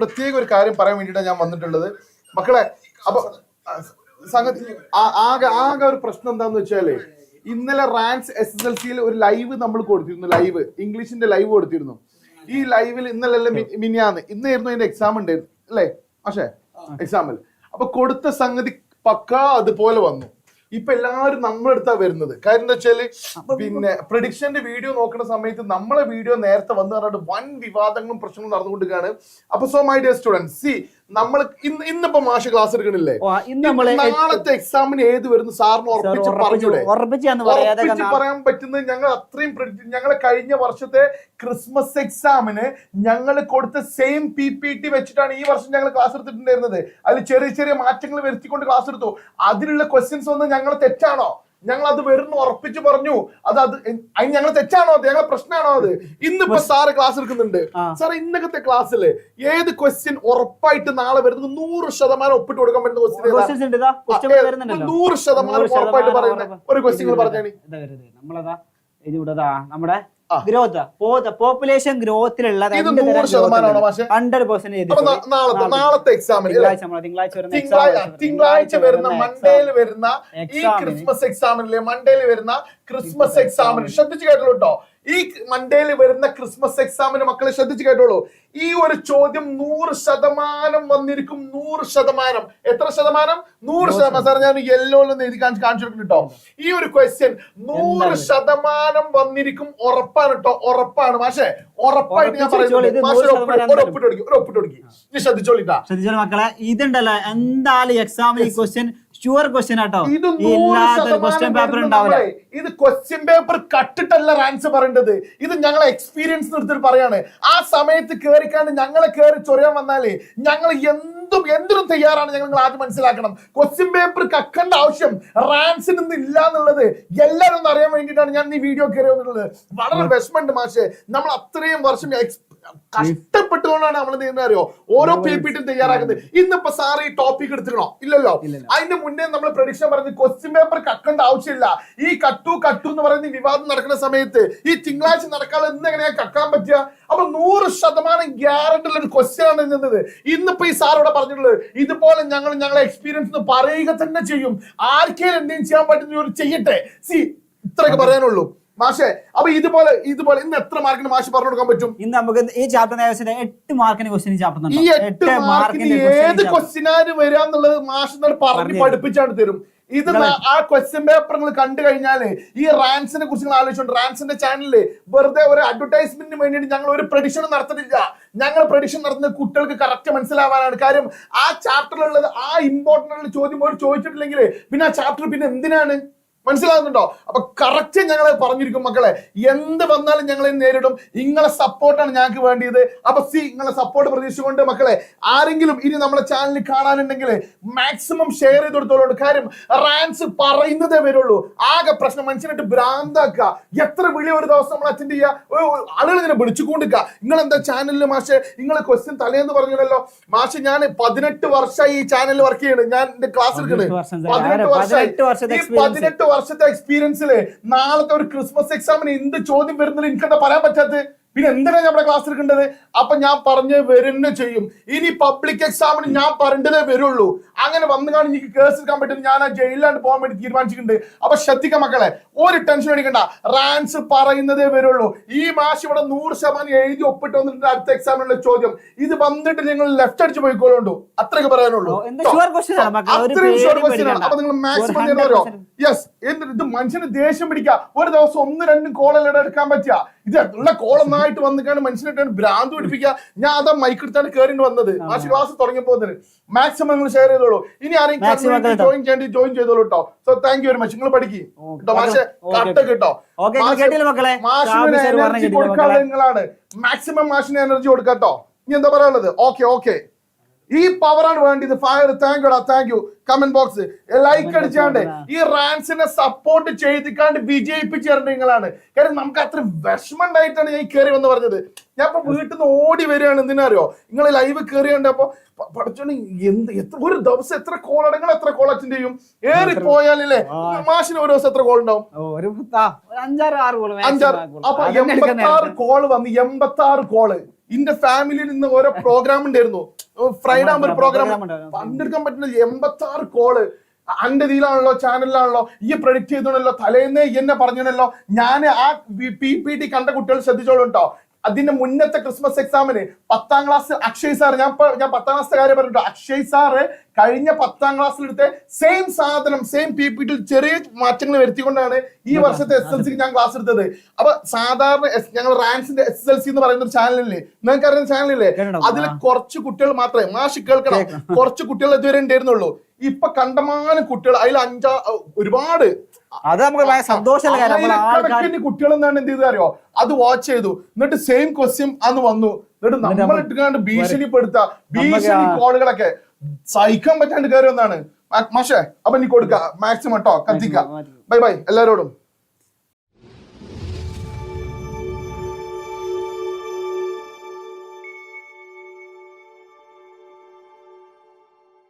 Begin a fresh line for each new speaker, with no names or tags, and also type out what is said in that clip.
പ്രത്യേക ഒരു കാര്യം പറയാൻ വേണ്ടിയിട്ടാണ് ഞാൻ വന്നിട്ടുള്ളത്. മക്കളെ അപ്പൊ സംഗതി ആകെ ആകെ ഒരു പ്രശ്നം എന്താന്ന് വെച്ചാൽ ഇന്നലെ റാൻസ് എസ് എസ് എൽ സിയിൽ ഒരു ലൈവ് നമ്മൾ കൊടുത്തിരുന്നു ലൈവ്. ഇംഗ്ലീഷിന്റെ ലൈവ് കൊടുത്തിരുന്നു. ഈ ലൈവിൽ ഇന്നലെ മിനിയാന്ന്. ഇന്നായിരുന്നു അതിന്റെ എക്സാം ഉണ്ടായിരുന്നു അല്ലേ? പക്ഷേ എക്സാമിൽ അപ്പൊ കൊടുത്ത സംഗതി പക്കാ അതുപോലെ വന്നു. ഇപ്പൊ എല്ലാവരും നമ്മളെടുത്താ വരുന്നത്. കാര്യം എന്താ വെച്ചാൽ പിന്നെ പ്രഡിക്ഷന്റെ വീഡിയോ നോക്കുന്ന സമയത്ത് നമ്മളെ വീഡിയോ നേരത്തെ വന്ന് പറഞ്ഞിട്ട് വൻ വിവാദങ്ങളും പ്രശ്നങ്ങളും നടന്നുകൊണ്ടിരിക്കുകയാണ്. അപ്പൊ so my dear students C നമ്മൾ ഇന്ന് ഇന്നിപ്പോ മാഷ് ക്ലാസ് എടുക്കണില്ലേ? നാളത്തെ എക്സാമിന് ഏത് വരുന്നു സാറിന് ഉറപ്പിച്ച് പറഞ്ഞൂടെ? ഉറപ്പിച്ച് പറയാൻ പറ്റുന്നത് ഞങ്ങൾ അത്രയും ഞങ്ങൾ കഴിഞ്ഞ വർഷത്തെ ക്രിസ്മസ് എക്സാമിന് ഞങ്ങൾ കൊടുത്ത സെയിം പി പി ടി വെച്ചിട്ടാണ് ഈ വർഷം ഞങ്ങൾ ക്ലാസ് എടുത്തിട്ടുണ്ടായിരുന്നത്. അതിൽ ചെറിയ ചെറിയ മാറ്റങ്ങൾ വരുത്തിക്കൊണ്ട് ക്ലാസ് എടുത്തു. അതിലുള്ള ക്വസ്റ്റ്യൻസ് ഒന്നും ഞങ്ങൾ തെറ്റാണോ? ഞങ്ങൾ അത് വരുന്നു ഉറപ്പിച്ച് പറഞ്ഞു അത് അത് അതിന് ഞങ്ങൾ തെറ്റാണോ അത് ഞങ്ങളെ പ്രശ്നമാണോ അത് ഇന്നിപ്പോ സാറ് ക്ലാസ് എടുക്കുന്നുണ്ട്. സാർ ഇന്നത്തെ ക്ലാസ്സിൽ ഏത് ക്വസ്റ്റ്യൻ ഉറപ്പായിട്ട് നാളെ വരുന്നത് നൂറ് ശതമാനം ഒപ്പിട്ട് കൊടുക്കാൻ പറ്റുന്ന ക്വസ്റ്റ്യൻ. നൂറ് ശതമാനം ഉറപ്പായിട്ട് പറയുന്നത് ഒരു ക്വസ്റ്റ്യൻ പറഞ്ഞാണ്.
നമ്മളതാ ഇനി ഇവിടെതാ നമ്മുടെ. ഗ്രോത്ത് പോപ്പുലേഷൻ ഗ്രോത്തിലുള്ള ഹൺഡ്രഡ് പെർസെന്റ്
നാളത്തെ എക്സാമിന്
തിങ്കളാഴ്ച വരുന്ന
വരുന്ന മൺഡേയിൽ വരുന്ന ഈ ക്രിസ്മസ് എക്സാമിനിലെ മൺഡേയിൽ വരുന്ന ക്രിസ്മസ് എക്സാമിന് ശ്രദ്ധിച്ചു കേട്ടോ ഈ മൺഡേയിൽ വരുന്ന ക്രിസ്മസ് എക്സാമിന് മക്കളെ ശ്രദ്ധിച്ചു കേട്ടോളൂ. ഈ ഒരു ചോദ്യം നൂറ് ശതമാനം വന്നിരിക്കും. നൂറ് ശതമാനം. എത്ര ശതമാനം? നൂറ് ശതമാനം. സാർ ഞാൻ യെല്ലോന്ന് എഴുതി കാണിച്ച് കാണിച്ചു കൊടുക്കുന്നു കേട്ടോ ഈ ഒരു ക്വസ്റ്റ്യൻ നൂറ്? ശതമാനം വന്നിരിക്കും ഉറപ്പാണ് കേട്ടോ ഉറപ്പാണ്. പക്ഷേ ഉറപ്പായിട്ട് ഞാൻ പറയുന്നത് ഒരു ഒപ്പിട്ട് നീ ശ്രദ്ധിച്ചോളിട്ടാ
ശ്രദ്ധിച്ചോളൂ മക്കളെ. ഇതുണ്ടല്ലോ. എന്തായാലും എക്സാമിൽ ഈ ക്വസ്റ്റ്യൻ ഷുവർ ക്വസ്റ്റ്യൻ ആട്ടോ. ഇല്ലാത്തൊരു ക്വസ്റ്റ്യൻ പേപ്പർ ഉണ്ടാവില്ല.
ഇത് ക്വസ്റ്റ്യൻ പേപ്പർ കട്ടിട്ടല്ല ആൻസർ പറയേണ്ടത്. ഇത് ഞങ്ങളെ എക്സ്പീരിയൻസ് എടുത്തിട്ട് പറയാണ്. ആ സമയത്ത് കേറിക്കാണ്ട് ഞങ്ങളെ കേറി ചൊറിയാൻ വന്നാലേ ഞങ്ങൾ എന്തും എന്തിനും തയ്യാറാണ് ഞങ്ങൾ ആദ്യം മനസ്സിലാക്കണം. ക്വസ്റ്റ്യൻ പേപ്പർ കക്കേണ്ട ആവശ്യം റാൻസിന് ഇന്ന് ഇല്ല എന്നുള്ളത് എല്ലാവരും ഒന്ന് അറിയാൻ വേണ്ടിയിട്ടാണ് ഞാൻ ഈ വീഡിയോ കയറി വന്നിട്ടുള്ളത്. വളരെ വിഷമമുണ്ട് മാഷെ. നമ്മൾ അത്രയും വർഷം കഷ്ടപ്പെട്ടുകൊണ്ടാണ് നമ്മൾ ചെയ്യുന്നത് അറിയോ? ഓരോ പി പി ടി തയ്യാറാക്കുന്നത് ഇന്നിപ്പോ സാർ ഈ ടോപ്പിക് എടുത്തിക്കണോ ഇല്ലല്ലോ. അതിന്റെ മുന്നേ നമ്മൾ പ്രഡിക്ഷൻ പറഞ്ഞ് ക്വസ്റ്റ്യൻ പേപ്പർ കക്കേണ്ട ആവശ്യമില്ല. ഈ കട്ടു കട്ടു എന്ന് പറയുന്ന വിവാദം നടക്കുന്ന സമയത്ത് ഈ തിങ്കളാഴ്ച നടക്കാതെ ഇന്ന് എങ്ങനെയാ കക്കാൻ പറ്റുക? അപ്പൊ നൂറ് ശതമാനം ഗ്യാരണ്ടി ഉള്ള ഒരു ക്വസ്റ്റ്യൻ ആണ് നിന്നത് ഇന്നിപ്പോ ഈ സാർ ഇവിടെ പറഞ്ഞിട്ടുള്ളത് ഇതുപോലെ ഞങ്ങൾ ഞങ്ങളെ എക്സ്പീരിയൻസ് പറയുക തന്നെ ചെയ്യും. ആർക്കെങ്കിലും എന്തെങ്കിലും ചെയ്യാൻ പറ്റുന്ന ചെയ്യട്ടെ? സി ഇത്രയൊക്കെ പറയാനുള്ളൂ. മാഷെ അപ്പൊ ഇതുപോലെ ഇതുപോലെ ഇന്ന് എത്ര മാർക്കിന് മാഷ് പറഞ്ഞു കൊടുക്കാൻ പറ്റും?
ഇന്ന് നമുക്ക് ഈ ചാപ്റ്റർ എട്ട് മാർക്കിന് ക്വസ്റ്റ്യൻ ചാപ്റ്റർ
ഈ എട്ട് മാർക്കിന് ഏത് ക്വസ്റ്റ്യനാണ് വരിക എന്നുള്ളത് മാഷ് പറഞ്ഞ് പഠിപ്പിച്ചാണ് തരും. ഇത് ആ ക്വസ്റ്റ്യൻ പേപ്പർ നിങ്ങൾ കണ്ടു കഴിഞ്ഞാൽ ഈ റാൻസിനെ കുറിച്ച് നിങ്ങൾ ആലോചിച്ചോണ്ട് റാൻസിന്റെ ചാനലിൽ വെറുതെ ഒരു അഡ്വർടൈസ്മെന്റിന് വേണ്ടിയിട്ട് ഞങ്ങൾ ഒരു പ്രഡിക്ഷൻ നടത്തുന്നില്ല ഞങ്ങൾ പ്രഡിക്ഷൻ നടത്തുന്ന കുട്ടികൾക്ക് കറക്റ്റ് മനസ്സിലാവാനാണ്. കാര്യം ആ ചാപ്റ്ററിലുള്ളത് ആ ഇമ്പോർട്ടന്റ് ചോദ്യം ഒരു ചോദിച്ചിട്ടില്ലെങ്കിൽ പിന്നെ ആ ചാപ്റ്റർ പിന്നെ എന്തിനാണ്? മനസ്സിലാകുന്നുണ്ടോ? അപ്പൊ കറക്റ്റ് ഞങ്ങൾ പറഞ്ഞിരിക്കും മക്കളെ എന്ത് വന്നാലും ഞങ്ങളെ നേരിടും. നിങ്ങളെ സപ്പോർട്ടാണ് ഞങ്ങൾക്ക് വേണ്ടിയത്. അപ്പൊ സി നിങ്ങളെ സപ്പോർട്ട് പ്രതീക്ഷിച്ചുകൊണ്ട് മക്കളെ ആരെങ്കിലും ഇനി നമ്മളെ ചാനലിൽ കാണാനുണ്ടെങ്കിൽ മാക്സിമം ഷെയർ ചെയ്ത് കൊടുത്തോളൂ. കാര്യം റാൻസ് പറയുന്നതേ വരുള്ളൂ. ആകെ പ്രശ്നം മനുഷ്യനായിട്ട് ഭ്രാന്താക്കുക. എത്ര വിളി ഒരു ദിവസം നമ്മൾ അറ്റൻഡ് ചെയ്യുക? ആളുകൾ ഇങ്ങനെ വിളിച്ചുകൊണ്ടിരിക്കുക നിങ്ങൾ എന്താ ചാനലിൽ മാഷെ നിങ്ങൾ ക്വസ്റ്റ്യൻ തലേന്ന് പറഞ്ഞല്ലോ മാഷെ ഞാൻ പതിനെട്ട് വർഷമായി ഈ ചാനലിൽ വർക്ക് ചെയ്യുന്നത് ഞാൻ എന്റെ ക്ലാസ് എടുക്കുന്നത്
വർഷം
പതിനെട്ട്
വർഷം
ഈ
experience.
പതിനെട്ട് വർഷത്തെ എക്സ്പീരിയൻസിൽ നാളത്തെ ഒരു ക്രിസ്മസ് എക്സാമിന് എന്ത് ചോദ്യം വരുന്നില്ല എനിക്കെന്താ പറയാൻ പറ്റാത്തത്? പിന്നെ എന്തിനാ നമ്മുടെ ക്ലാസ് എടുക്കേണ്ടത്? അപ്പൊ ഞാൻ പറഞ്ഞ് വരുന്ന ചെയ്യും. ഇനി പബ്ലിക് എക്സാമിന് ഞാൻ പറഞ്ഞതേ വരുള്ളൂ. അങ്ങനെ വന്നു കാണി എനിക്ക് കേസ് എടുക്കാൻ പറ്റും ഞാൻ ആ ജയിലിലാണ്ട് പോകാൻ വേണ്ടി തീരുമാനിച്ചിട്ടുണ്ട്. അപ്പൊ ശ്രദ്ധിക്ക മക്കളെ ഒരു ടെൻഷൻ അടിക്കണ്ട. റാൻസ് പറയുന്നതേ വരുള്ളൂ. ഈ മാഷ് ഇവിടെ നൂറ് ശതമാനം എഴുതി ഒപ്പിട്ട് വന്നിട്ടുണ്ട് അടുത്ത എക്സാമിനുള്ള ചോദ്യം. ഇത് വന്നിട്ട് നിങ്ങൾ ലെഫ്റ്റ് അടിച്ച് പോയിക്കോളുണ്ടോ? അത്രയൊക്കെ പറയാനുള്ളൂ. അത്രയും
പേടിയും
ക്വസ്റ്റ്യൻ ആണ്. അപ്പൊ നിങ്ങൾ മാക്സിമം
ഒരു
ചെയ്യണോ
100%
യെസ് ഇത് മനുഷ്യന് ദേഷ്യം പിടിക്കുക. ഒരു ദിവസം ഒന്ന് രണ്ടും കോളല്ല എടുക്കാൻ പറ്റുക. ഇത് ഉള്ള കോളൊന്നായിട്ട് വന്നിട്ടാണ് മനുഷ്യനായിട്ടാണ് ഭ്രാന്ത് പിടിപ്പിക്കുക ഞാൻ അതാ മൈക്ക് എടുത്താണ് കയറിണ്ട് വന്നത്. മാഷ് ക്ലാസ് തുടങ്ങിയപ്പോ മാക്സിമം നിങ്ങൾ ഷെയർ ചെയ്തോളൂ. ഇനി ആരെങ്കിലും ജോയിൻ ചെയ്യേണ്ടി ജോയിൻ ചെയ്തോളൂ കേട്ടോ so thank you very much നിങ്ങൾ പഠിക്കും. കേട്ടോ മാഷെ എനർജി കൊടുക്കാതെ? നിങ്ങളാണ്. മാക്സിമം മാഷിന് എനർജി കൊടുക്കാട്ടോ ഇനി എന്താ പറയാനുള്ളത്? ഓക്കെ ഓക്കെ ഈ പവറാണ് വേണ്ടത്. Fire thank യുടാ thank you comment box like അടിച്ചാണ്ട് ഈ റാൻസിനെ സപ്പോർട്ട് ചെയ്തിക്കാണ്ട് വിജയിപ്പിച്ചേരേണ്ട നിങ്ങളാണ് കാര്യം നമുക്ക് അത്ര വിഷമം ഉണ്ടായിട്ടാണ് ഞാൻ കയറി വന്ന് പറഞ്ഞത്. ഞാൻ ഇപ്പൊ വീട്ടിൽ നിന്ന് ഓടി വരികയാണ് എന്തിനറിയോ? നിങ്ങൾ ലൈവ് കയറിയുണ്ട് അപ്പൊ പഠിച്ചോണ്ട് എന്ത് എത്ര ഒരു ദിവസം എത്ര കോൾ അടങ്ങൾ എത്ര കോൾ അറ്റൻഡ് ചെയ്യും. ഏറി പോയാലല്ലേ മാഷിന് ഒരു ദിവസം എത്ര കോൾ ഉണ്ടാവും?
അഞ്ചാറ്.
അപ്പൊ എൺപത്തി ആറ് കോൾ വന്ന് എൺപത്തി ആറ് കോൾ ഇന്റെ ഫാമിലിയിൽ നിന്ന് ഓരോ പ്രോഗ്രാം ഉണ്ടായിരുന്നു. ഫ്രൈഡേ ആകുമ്പോൾ ഒരു പ്രോഗ്രാം
പണ്ടെടുക്കാൻ.
പങ്കെടുക്കാൻ പറ്റുന്ന എൺപത്തി ആറ് കോൾ അന്റെ ഇതിലാണല്ലോ ചാനലിലാണല്ലോ ഈ പ്രൊഡിക്റ്റ് ചെയ്തോണല്ലോ തലേന്ന് എന്നെ പറഞ്ഞോണല്ലോ. ഞാൻ ആ പി പി ടി കണ്ട കുട്ടികൾ ശ്രദ്ധിച്ചോളൂ കേട്ടോ അതിന്റെ മുന്നത്തെ ക്രിസ്മസ് എക്സാമിന് പത്താം ക്ലാസ് അക്ഷയ് സാർ ഞാൻ ഞാൻ പത്താം ക്ലാസ്സിലെ കാര്യം പറഞ്ഞു അക്ഷയ് സാറ് കഴിഞ്ഞ പത്താം ക്ലാസ്സിലെടുത്ത് സെയിം സാധനം സെയിം പി പി ടി ചെറിയ മാറ്റങ്ങൾ വരുത്തിക്കൊണ്ടാണ് ഈ വർഷത്തെ എസ് എൽ സിക്ക് ഞാൻ ക്ലാസ് എടുത്തത്. അപ്പൊ സാധാരണ ഞങ്ങൾ റാൻസിന്റെ എസ് എൽ സി എന്ന് പറയുന്ന ഒരു ചാനലില്ലേ നിങ്ങൾക്ക് അറിയുന്ന ചാനലില്ലേ അതിൽ കുറച്ച് കുട്ടികൾ മാത്രമേ മാഷ് കേൾക്കണം. കുറച്ച് കുട്ടികൾ ഇതുവരെ ഉണ്ടായിരുന്നുള്ളൂ. ഇപ്പൊ കണ്ടമാനം കുട്ടികൾ അതിൽ അഞ്ചാ ഒരുപാട്.
അത് നമുക്ക് ഭയങ്കര സന്തോഷമുള്ള കാര്യം.
കുട്ടികൾ എന്താണ് എന്ത് ചെയ്ത് അറിയോ? അത് വാച്ച് ചെയ്തു. എന്നിട്ട് സെയിം ക്വസ്റ്റ്യൻ അന്ന് വന്നു. എന്നിട്ട് നമ്മൾ ഇട്ടുകാണ്ട് ഭീഷണിപ്പെടുത്ത ഭീഷണി കോളുകളൊക്കെ. സഹിക്കാൻ പറ്റാണ്ട് കയറി ഒന്നാണ്. മാഷേ അപ്പൊ നീ കൊടുക്ക. മാക്സിമം കേട്ടോ കത്തിക്ക. ബൈ ബൈ എല്ലാരോടും.